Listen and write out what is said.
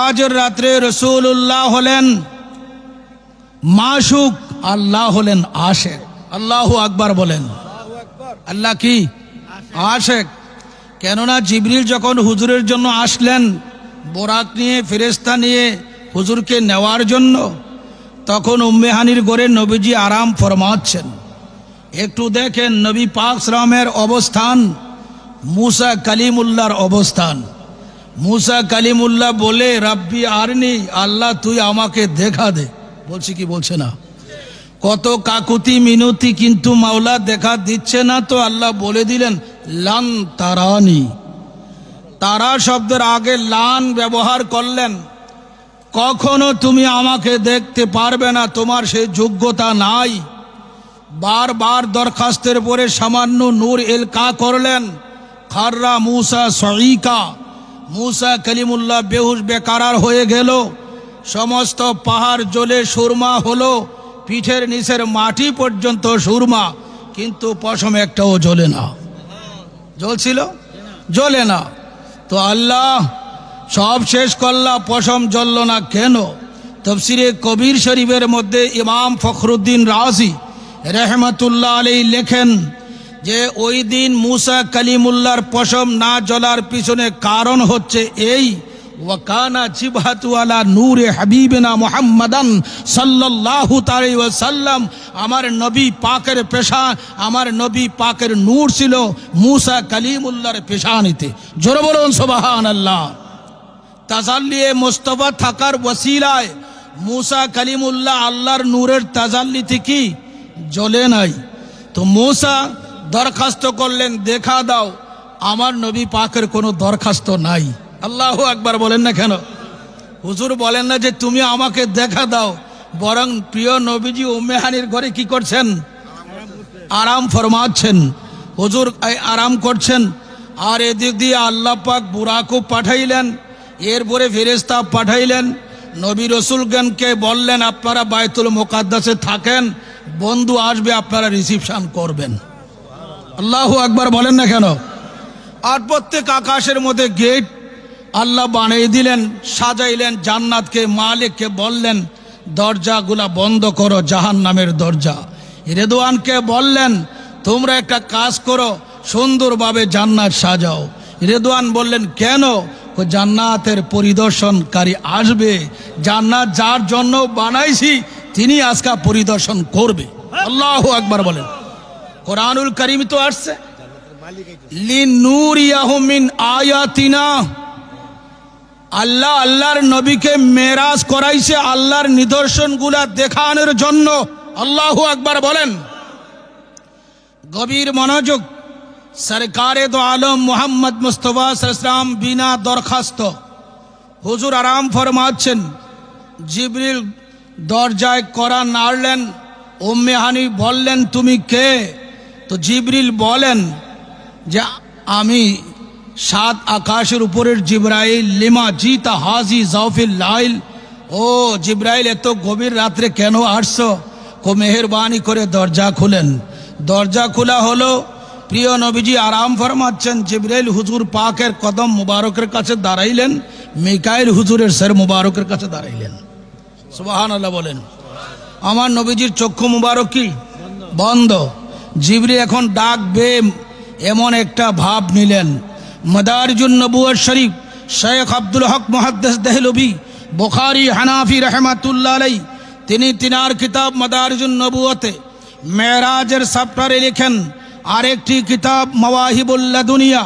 মেরাজের রাত্রে রসুল্লাহ হলেন মাসুক, আল্লাহ হলেন আশেক। আল্লাহ আকবার বলেন। আল্লাহ কি? আশেক। কেননা জিবরিল যখন হুজুরের জন্য আসলেন, বোরাক নিয়ে ফেরেস্তা নিয়ে হুজুরকে নেওয়ার জন্য, তখন উম্মেহানির গড়ে নবীজি আরাম ফরমাচ্ছেন। একটু দেখেন নবী পাক সালামের অবস্থান, মুসা কালিমুল্লাহর অবস্থান। মুসা কালিমুল্লাহ বলে, রাব্বি আরনি, আল্লাহ তুই আমাকে দেখা দে। বলছি কি, বলছে না। কত কাকুতি মিনতি কিন্তু মাওলা দেখা দিচ্ছে না তো আল্লাহ বলে দিলেন, লান তারানি। তারা শব্দের আগে লান ব্যবহার করলেন। কখনো তুমি আমাকে দেখতে পারবে না, তোমার সেই যোগ্যতা নাই। বারবার দরখাস্তের পরে সামান্য নূর এলকা করলেন। খাররা মুসা সঈকা। মুসা কলিমুল্লাহ বেহুশ বেকারার হয়ে গেল। সমস্ত পাহাড় জ্বলে সুরমা হলো। পিঠের নিচের মাটি পর্যন্ত সুরমা, কিন্তু পশম একটাও জ্বলে না। জ্বলছিল? জ্বলে না। তো আল্লাহ সব শেষ করলা, পশম জ্বলল না কেন? তফসিরে কবির শরীফের মধ্যে ইমাম ফখরুদ্দিন রাজি রহমতুল্লাহ আলী লেখেন যে ওই দিন মুসা কালিমুল্লার পশম না জ্বলার পিছনে কারণ হচ্ছে এই, ওয়াকানা জিবহাতু নূরে হাবিবিনা মুহাম্মাদান সাল্লাল্লাহু তাআলা ওয়া সাল্লাম। আমার নবী পাকের পেশা, আমার নবী পাকের নূর ছিল মুসা কালিমুল্লাহর পেশানিতে। জোরে বলুন, সুবহানাল্লাহ। তাজাল্লিয়ে মোস্তফা থাকার ওসিলায় মুসা কালিমুল্লাহ আল্লাহর নূরের তাজাল্লিতে কি? জ্বলে নাই। তো মুসা দরখাস্ত করলেন, দেখা দাও, আমার নবী পাকের কোনো দরখাস্ত নাই। আল্লাহ একবার বলেন না কেন? হুজুর বলেন না যে তুমি আমাকে দেখা দাও, বরং প্রিয় নবীজি উম্মেহানির ঘরে কি করছেন? আরাম ফরমাচ্ছেন। হুজুর আরাম করছেন। আর এদিক দিয়ে আল্লাহ পাক বুরাকু পাঠাইলেন, এরপরে ফেরেস্তা পাঠাইলেন। নবী রসুলগণকে বললেন, আপনারা বায়তুল মোকাদ্দাসে থাকেন, বন্ধু আসবে, আপনারা রিসিপশন করবেন। আল্লাহ একবার বলেন না কেন? আর প্রত্যেক আকাশের মধ্যে গেট আল্লাহ বানিয়ে দিলেন, সাজাইলেন, জান্নাতকে মালিককে বললেন, দরজাগুলা বন্ধ করো জাহান নামের দরজা। রেদওয়ানকে বললেন, তোমরা একটা কাজ করো, সুন্দরভাবে জান্নাত সাজাও। রেদওয়ান বললেন, কেন? জান্নাতের পরিদর্শনকারী আসবে, জান্নাত যার জন্য বানাইছি, তিনি আজকা পরিদর্শন করবে। আল্লাহ একবার বলেন। কোরআনুল করিম তো আসছে আল্লাহ আল্লাহর নবীকে মেরাজ করাইছে আল্লাহর নিদর্শনগুলা দেখানোর জন্য আল্লাহ আকবার বলেন গভীর মনোযোগ সরকারে দো আলম মোহাম্মদ মুস্তফা বিনা দরখাস্ত হুজুর আরাম ফরমাচ্ছেন জিবরিল দরজায় করা নাড়লেন ওম্মে হানি বললেন তুমি কে তো জিবরিল বলেন যে আমি সাত আকাশের উপরের জিব্রাইল, লিমা জিতা হাজি জাউফিল লাইল। ও জিব্রাইল, এত গভীর রাত্রে কেন আসছো? কো মেহরবানি করে দরজা খুলেন। দরজা খোলা হলো, প্রিয় নবীজি আরাম ফরমাচ্ছেন। জিব্রাইল হুজুর পাকের কদম মুবারকের কাছে দাঁড়াইলেন, মিকাইল হুজুরের স্যার মুবারকের কাছে দাঁড়াইলেন। সুবাহান আল্লাহ বলেন। আমার নবীজির চক্ষু মুবারক কি? বন্ধ। জিবরি এখন ডাকবে এমন একটা ভাব নিলেন। মদারজুন নবুয়ার শরীফ শেখ আব্দুল হক মহাদ্দেস দেহলবি, বুখারি, হানাফি রহমাতুল্লাহ আলাই তিনি তিনার কিতাব মদারজুন নবুয়তে মেরাজের সাপ্টারে লিখেন, আরেকটি কিতাব মওয়াহিবুল্লা দুনিয়া